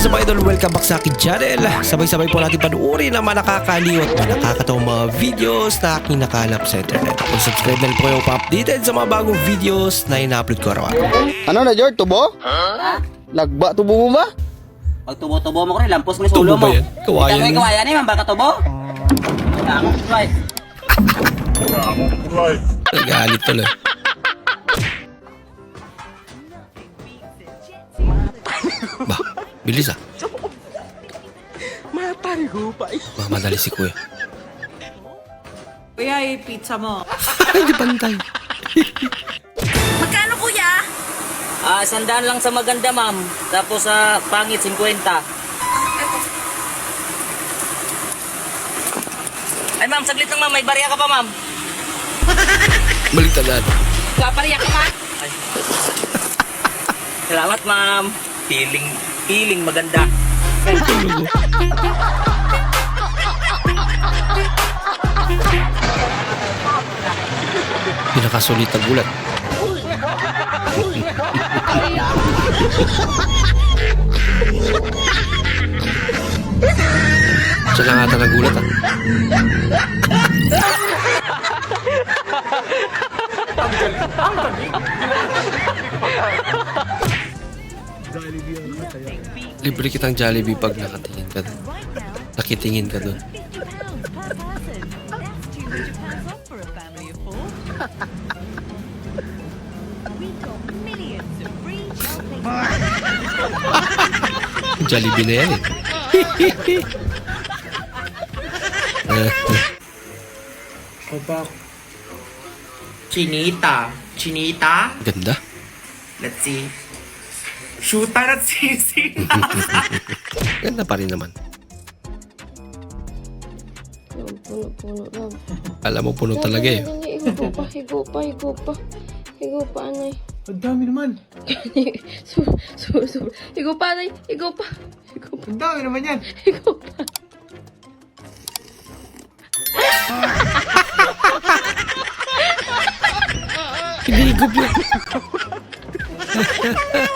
is up idol? Welcome back sa akin channel. Sabay-sabay po natin panuorin ang mga nakakaliw at mga nakakatawang mga videos na aking nakalap sa internet. Kung subscribe na po kayo pa-updated sa mga bagong videos na ina-upload ko araw-araw. Ano na, George? Tubo? Lagba tubo mo ba? Pag tubo-tubo mo ko rin, lampos mo ni Tubo sulo ba mo. yan? Kawayan ay kawayan eh, mambal ka tubo. Ako, right. Nagalit tuloy. Bilis ah. Mamadali si kuya. Kuya, yung pizza mo. Hindi pantay. Magkano kuya? Ah, sandaan lang sa maganda, ma'am. Tapos sa pangit, 50. Ay, ma'am, saglit lang, ma'am. May barya ka pa, ma'am. Balik agad. Kapariya ka pa. Ay. Salamat, ma'am. Feeling, feeling maganda. Pinakasulit ang gulat. Siya lang ata nagulat ah. Libre kitang Jollibee pag nakatingin ka doon. Nakitingin ka doon. Jollibee na yan eh. Oba. Chinita. Chinita? Ganda. Let's see. Shoota at sisi. Ganda pa rin naman. Puno-puno lang. Alam mo, puno talaga eh. Dali, Higo pa, higo pa, higo pa. Higo pa, anay. Ang dami naman. su, su, su. Higo pa, anay. Higo pa. Higo pa, Ang dami naman yan. higo pa. Hinihigop yun.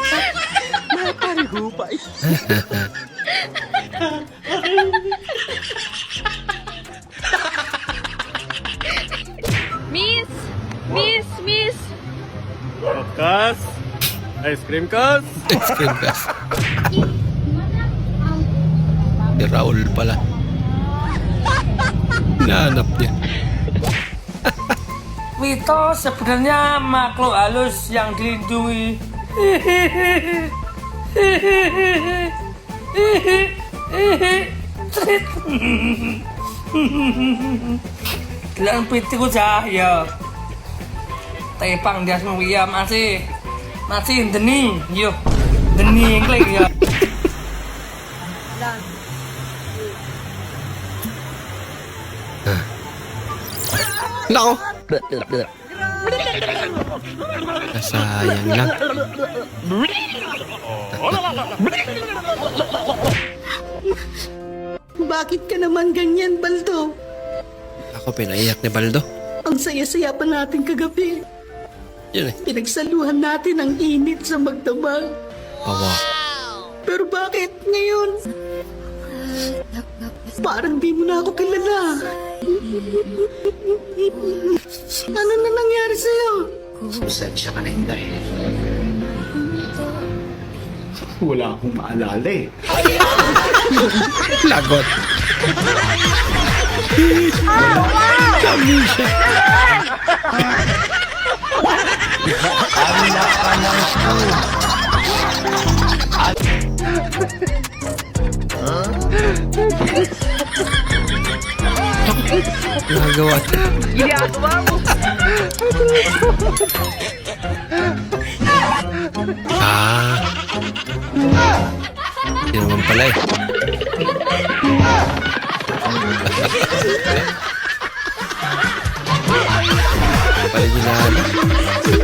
Miss! Miss! Miss! Kas? Ice cream kas? Ice cream ka. Si Raul pala. Nahanap niya. Wito sebenarnya makhluk halus yang dilindungi. Pitiku cahaya. Tepang dia semua ya masih masih deni yo deni klik ya. Nako! Nasayang lang. Bakit ka naman ganyan, Baldo? Ako pinaiyak ni Baldo. Ang saya-saya pa natin kagabi. Yun eh. Pinagsaluhan natin ang init sa magdamag. Awa. Pero bakit ngayon? Parang di mo na ako kilala. Ano na nangyari sa'yo? Pasensya ka na, Inday. Wala akong maalala eh. Lagot. Kami siya. Nagawa. Ah. Hindi naman pala eh. Pala ginala.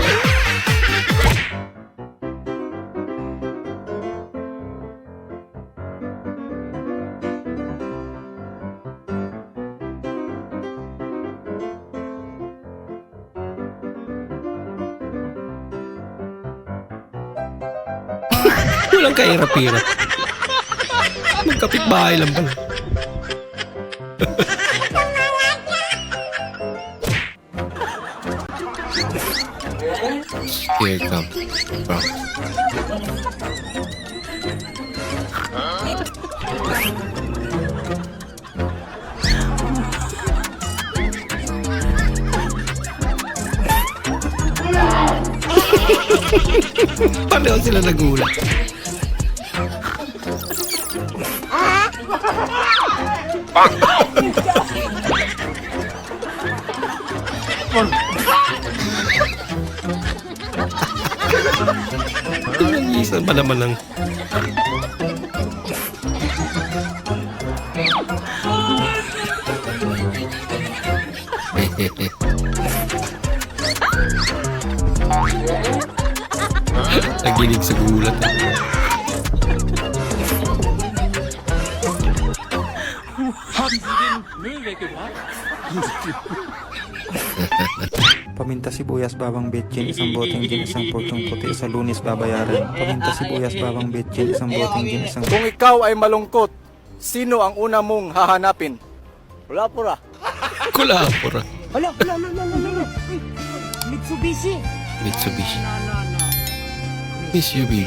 Walang kahirap-hirap. Magkapit-bahay lang pala. Here it comes. Bro. Pareho sila nagulat. Pinag-iisan pa naman ng... Naginig sa gulat. Paminta sibuyas babang betchin, isang boteng gin, isang putong puti, sa lunis babayaran. Paminta sibuyas babang betchin, isang boteng gin, isang Kung ikaw ay malungkot, sino ang una mong hahanapin? Wala pura. Kulapura. Wala, wala, wala, wala, wala. Mitsubishi. Mitsubishi. Miss you, baby.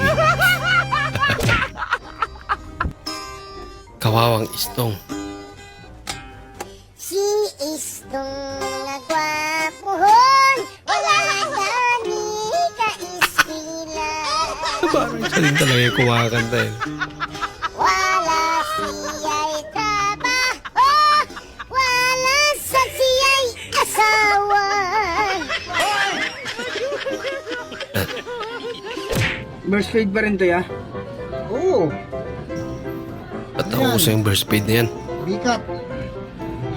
Kawawang istong. Istong nagwapuhon Wala gani ka ispila Parang siya din talaga yung kumakanta eh. Wala siya'y trabaho Wala sa siya'y asawa First grade pa rin to, ya? Oo. At ako sa yung burst speed na yan. Bikat.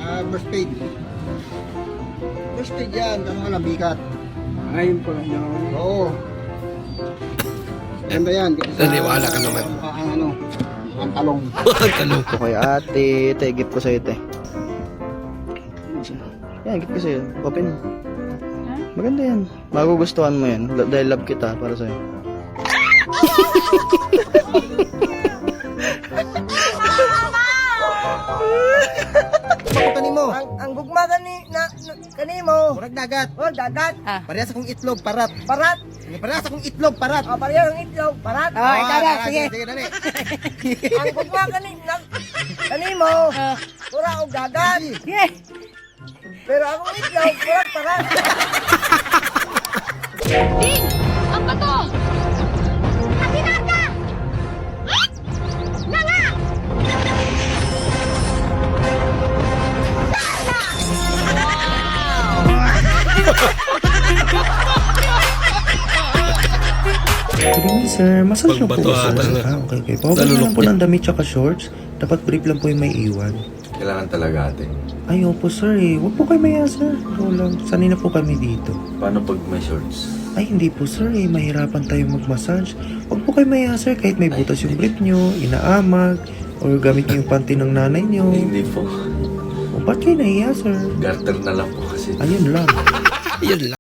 Ah, first aid. Aid yan. Ano ka bikat. Ayun po lang ako. Oo. Ganda yan. Naniwala ka naman. Ang, ang ano, ang talong. Tanong. Okay, ate, ate, gift ko sa'yo, te. Yan, gift ko sa'yo. Open. Maganda yan. Magugustuhan mo yan. Dahil love kita para sa'yo. Kani mo? Ang, ang gugma kani, na, na, kani mo. Murag dagat. Oh, dagat. Ah. Parehas akong itlog, parat. Parat. Parehas akong itlog, parat. Oh, pareho ang itlog. Parat. Oh, Ah, ikaw na, dagat. sige. Sige, dali. ang gugma kani, na, kani mo. Pura og dagat. Yeah. Pero akong itlog, parat. Ding! Evening, sir. Massage na po Pagbato ba, sir? ata na. Ah, okay, okay. Pabalik na lang po ng damit tsaka shorts. Dapat brief lang po yung may iwan. Kailangan talaga ate. Ay, opo, sir eh. Huwag po kayo maya, sir. Ikaw lang. Sanay na po kami dito. Paano pag may shorts? Ay, hindi po, sir eh. Mahirapan tayong mag-massage. Huwag po kayo maya, sir. Kahit may butas yung brief nyo, inaamag, or gamit nyo yung panty ng nanay nyo. Hindi po. O, ba't kayo nahiya, sir? Garter na lang po kasi. Ayun lang. Yun lang.